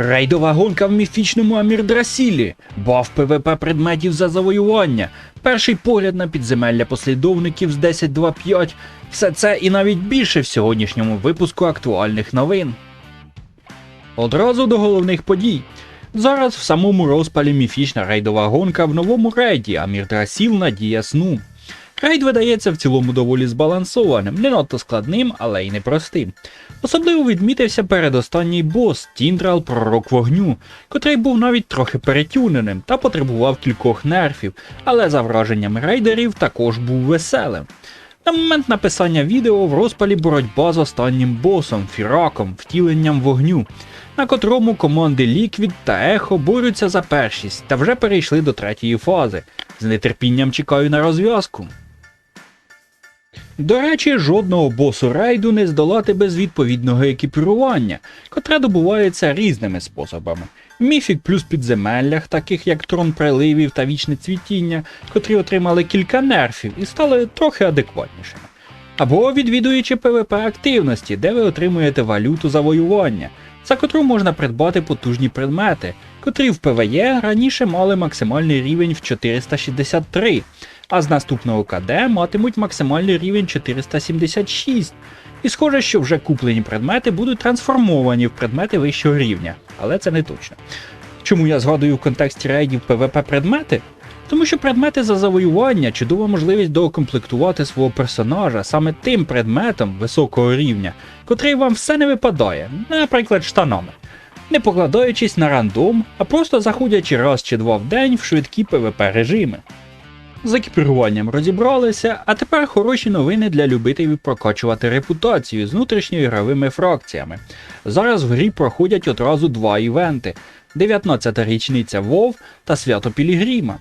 Рейдова гонка в міфічному Амірдрасілі, баф ПВП предметів за завоювання, перший погляд на підземелля послідовників з 10.2.5, все це і навіть більше в сьогоднішньому випуску актуальних новин. Одразу до головних подій. Зараз в самому розпалі міфічна рейдова гонка в новому рейді Амірдрасіл Надія Сну. Рейд видається в цілому доволі збалансованим, не надто складним, але й непростим. Особливо відмітився передостанній бос Тіндрал Пророк Вогню, котрий був навіть трохи перетюненим та потребував кількох нерфів, але за враженнями рейдерів також був веселим. На момент написання відео в розпалі боротьба з останнім босом Фіраком, втіленням вогню, на котрому команди Liquid та Ехо борються за першість та вже перейшли до третьої фази. З нетерпінням чекаю на розв'язку. До речі, жодного босу рейду не здолати без відповідного екіпірування, котре добувається різними способами. Міфік плюс підземеллях, таких як трон приливів та вічне цвітіння, котрі отримали кілька нерфів і стали трохи адекватнішими. Або відвідуючи ПВП активності, де ви отримуєте валюту завоювання, за котру можна придбати потужні предмети, котрі в ПВЕ раніше мали максимальний рівень в 463, а з наступного КД матимуть максимальний рівень 476. І схоже, що вже куплені предмети будуть трансформовані в предмети вищого рівня, але це не точно. Чому я згадую в контексті рейдів ПВП предмети? Тому що предмети за завоювання чудова можливість доукомплектувати свого персонажа саме тим предметом високого рівня, котрий вам все не випадає, наприклад, штанами. Не покладаючись на рандом, а просто заходячи раз чи два в день в швидкі ПВП режими. З екіпіруванням розібралися, а тепер хороші новини для любителів прокачувати репутацію з внутрішньоігровими фракціями. Зараз в грі проходять одразу два івенти: 19-та річниця WoW та свято Пілігрима.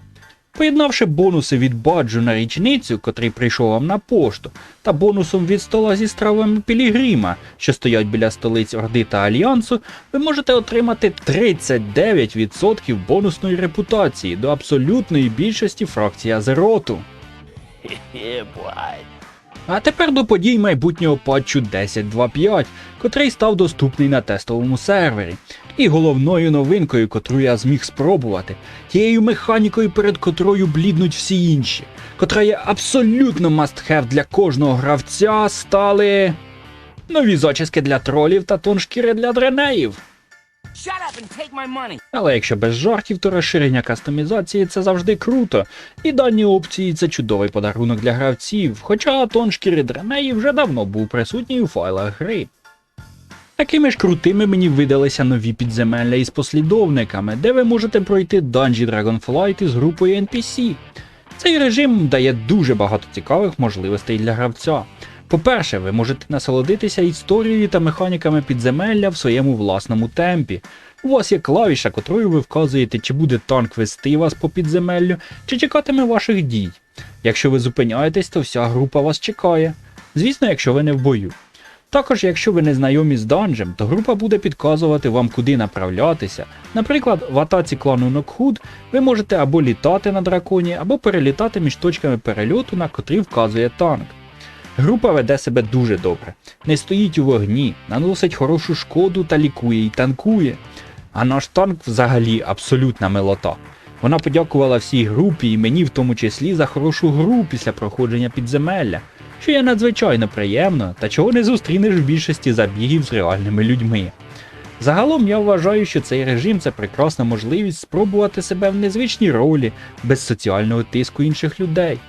Поєднавши бонуси від баджу на річницю, котрий прийшов вам на пошту, та бонусом від стола зі стравами Пілігрима, що стоять біля столиць Орди та Альянсу, ви можете отримати 39% бонусної репутації до абсолютної більшості фракції Азероту. А тепер до подій майбутнього патчу 10.2.5, котрий став доступний на тестовому сервері. І головною новинкою, котру я зміг спробувати, тією механікою, перед котрою бліднуть всі інші, котра є абсолютно must-have для кожного гравця, стали нові зачіски для тролів та тон шкіри для дренеїв. Але якщо без жартів, то розширення кастомізації це завжди круто, і дані опції це чудовий подарунок для гравців, хоча тон шкіри дренеї вже давно був присутній у файлах гри. Такими ж крутими мені видалися нові підземелля із послідовниками, де ви можете пройти данжі Dragonflight із групою NPC. Цей режим дає дуже багато цікавих можливостей для гравця. По-перше, ви можете насолодитися історією та механіками підземелля в своєму власному темпі. У вас є клавіша, котрою ви вказуєте, чи буде танк вести вас по підземеллю, чи чекатиме ваших дій. Якщо ви зупиняєтесь, то вся група вас чекає. Звісно, якщо ви не в бою. Також, якщо ви не знайомі з данжем, то група буде підказувати вам, куди направлятися. Наприклад, в атаці клану Нокхуд ви можете або літати на драконі, або перелітати між точками перельоту, на котрі вказує танк. Група веде себе дуже добре, не стоїть у вогні, наносить хорошу шкоду та лікує і танкує. А наш танк взагалі абсолютна милота. Вона подякувала всій групі і мені в тому числі за хорошу гру після проходження підземелля, що є надзвичайно приємно та чого не зустрінеш в більшості забігів з реальними людьми. Загалом я вважаю, що цей режим це прекрасна можливість спробувати себе в незвичній ролі без соціального тиску інших людей.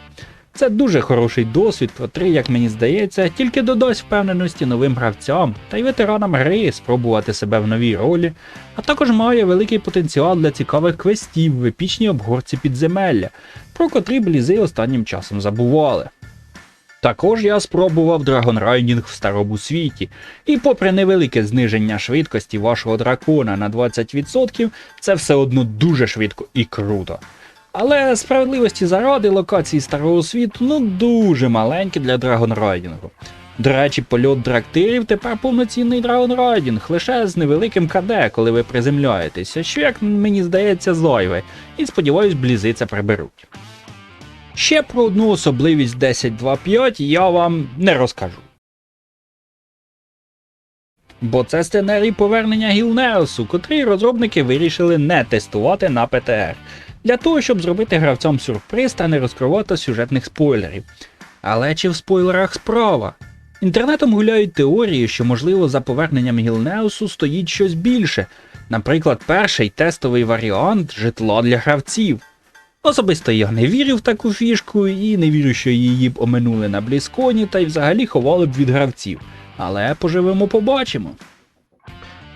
Це дуже хороший досвід, котрий, як мені здається, тільки додасть впевненості новим гравцям та й ветеранам гри спробувати себе в новій ролі, а також має великий потенціал для цікавих квестів в епічній обгорці підземелля, про котрі блізи останнім часом забували. Також я спробував драгонрайдінг в старому світі, і попри невелике зниження швидкості вашого дракона на 20%, це все одно дуже швидко і круто. Але справедливості заради локації старого світу ну дуже маленькі для драгонрайдінгу. До речі, польот драктирів тепер повноцінний драгонрайдінг, лише з невеликим КД, коли ви приземляєтеся, що, як мені здається, зайве, і сподіваюсь, блізи це приберуть. Ще про одну особливість 10.2.5 я вам не розкажу. Бо це сценарій повернення Гілнеосу, котрий розробники вирішили не тестувати на ПТР, для того, щоб зробити гравцям сюрприз та не розкривати сюжетних спойлерів. Але чи в спойлерах справа? Інтернетом гуляють теорії, що можливо за поверненням Гілнеусу стоїть щось більше, наприклад, перший тестовий варіант житла для гравців. Особисто я не вірю в таку фішку і не вірю, що її б оминули на Блісконі та й взагалі ховали б від гравців. Але поживемо побачимо.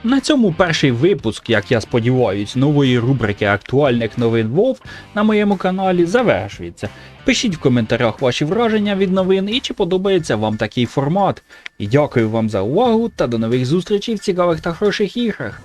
На цьому перший випуск, як я сподіваюсь, нової рубрики актуальних новин Вов на моєму каналі завершується. Пишіть в коментарях ваші враження від новин і чи подобається вам такий формат. І дякую вам за увагу та до нових зустрічей в цікавих та хороших іграх.